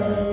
Amen.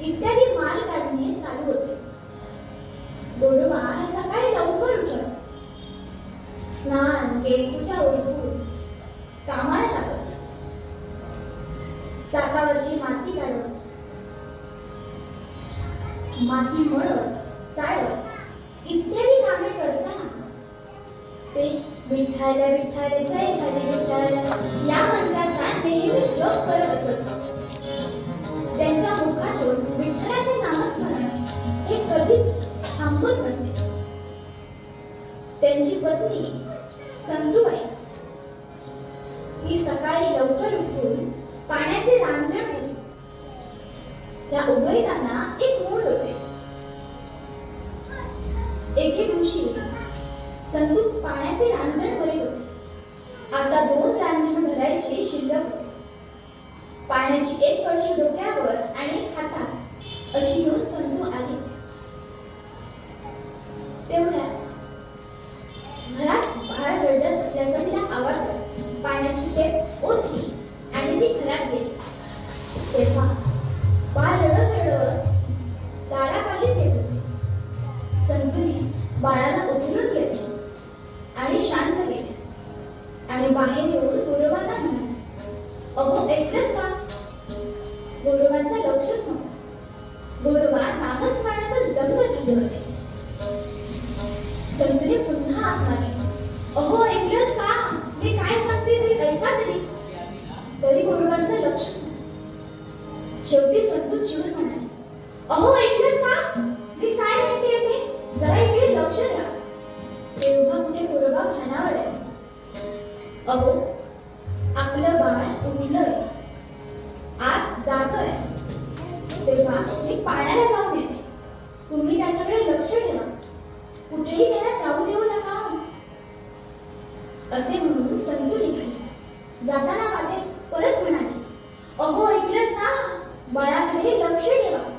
इत्यादी माल काढणे चालू होते. गोडोबा सकाळी लवकर उठत स्नान केकूच्या ओळखून कामाला लागत चाकावरची माती काढत माती मळत होत नसे त्यांची पत्नी संतूबाई. ही सकाळी लवकर उठून पाण्याचे रांजण de म्हणजे पुन्हा आत्माने अहो ऐकलं का? मी काय सांगते ते ऐका तरी. तरी लक्ष शेवटी संतू जीवन म्हणाले. अहो ऐकलं का? मी काय म्हणते ते? जरा इकडे लक्ष द्या. तेव्हा कुठे गुरुबा खानावर आहे अहो आपलं बाळ उठलंय आज जात तेव्हा मी पाळायला जाऊन तुम्ही त्याच्याकडे लक्ष ठेवा. कुठेही त्याला जाऊ देऊ नका. असे म्हणून संतू निघाले. जाताना वाटेत परत म्हणाले अहो ऐकलं ना? बाळाकडे लक्ष ठेवा.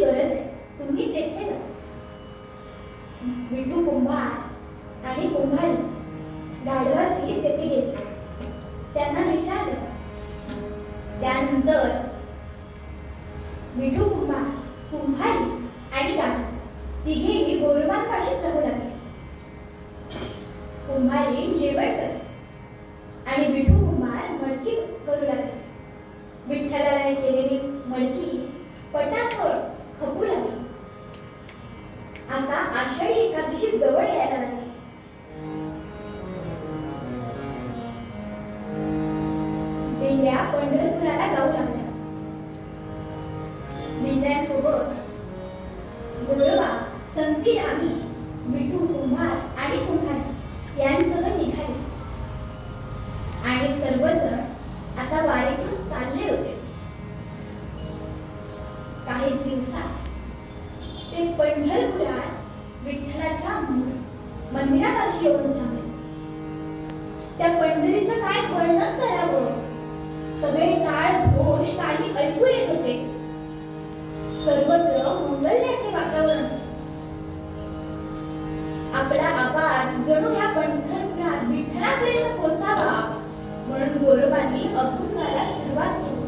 गरज आहे. तुम्ही तेथे जा. विटू कुंभार आणि कुंभारी. आता आषाढी एकादशी जवळ यायला नाही मंदिरात अशी येऊन थांबली. त्या पंढरीचं काय वर्णन करावं? सगळे टाळ घोष काही ऐकू येत होते. सर्वत्र मंगल्याचे वातावरण. आपला आवाज जणू या पंढरपुरात विठ्ठलापर्यंत पोचावा म्हणून गोरोबांनी अभंगाला सुरुवात केली.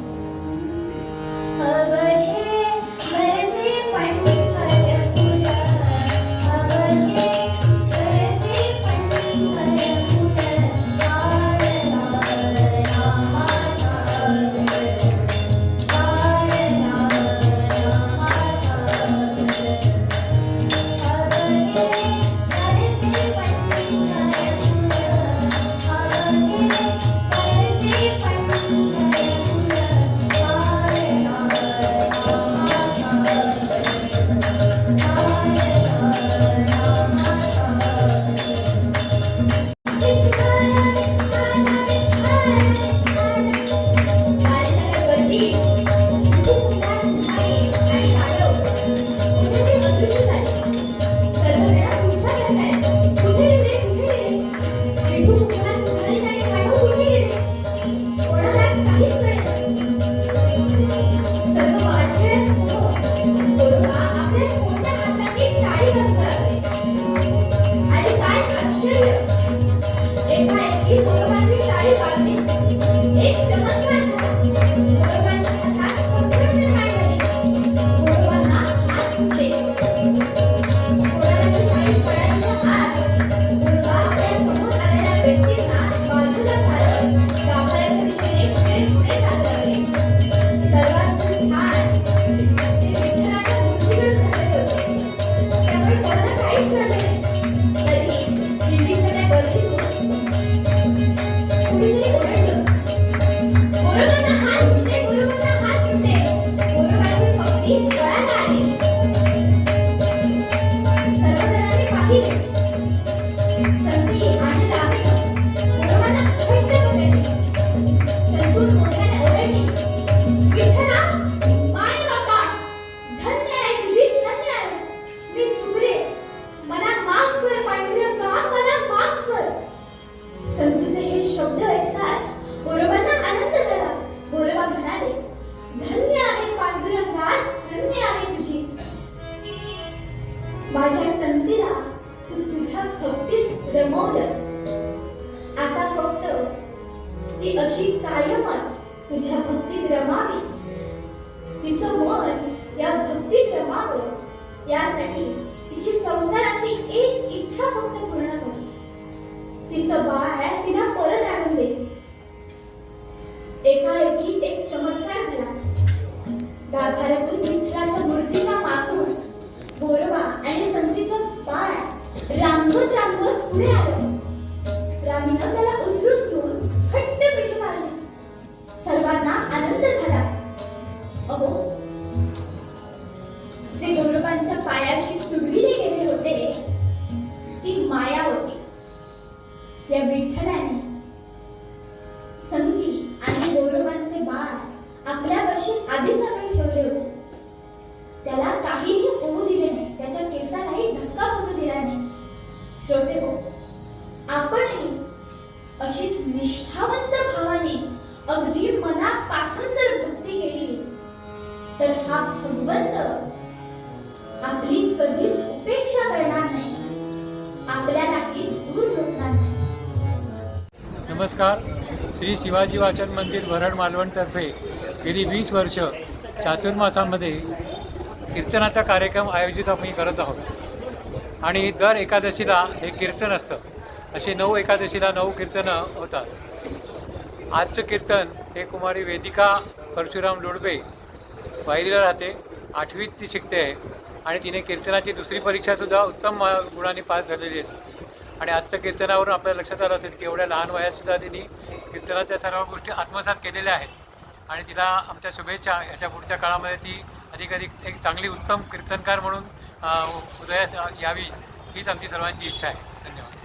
शिवाजी वाचन मंदिर भरड मालवणतर्फे गेली वीस वर्ष चातुर्मासामध्ये कीर्तनाचा कार्यक्रम आयोजित आम्ही करत आहोत. आणि दर एकादशीला हे कीर्तन असतं. असे नऊ एकादशीला नऊ कीर्तनं होतात. आजचं कीर्तन हे कुमारी वेदिका परशुराम लोडबे वाहिरीला राहते. आठवीत ती शिकते आहे. आणि तिने कीर्तनाची दुसरी परीक्षासुद्धा उत्तम गुणांनी पास झालेली आहे. आणि आजच्या कीर्तनावरून आपल्या लक्षात आलं असेल की एवढ्या लहान वयातसुद्धा तिने कीर्तनाच्या सर्व गोष्टी आत्मसात केलेल्या आहेत. आणि तिला आमच्या शुभेच्छा याच्या पुढच्या काळामध्ये ती अधिकाधिक एक चांगली उत्तम कीर्तनकार म्हणून उदयास यावी हीच आमची सर्वांची इच्छा आहे. धन्यवाद.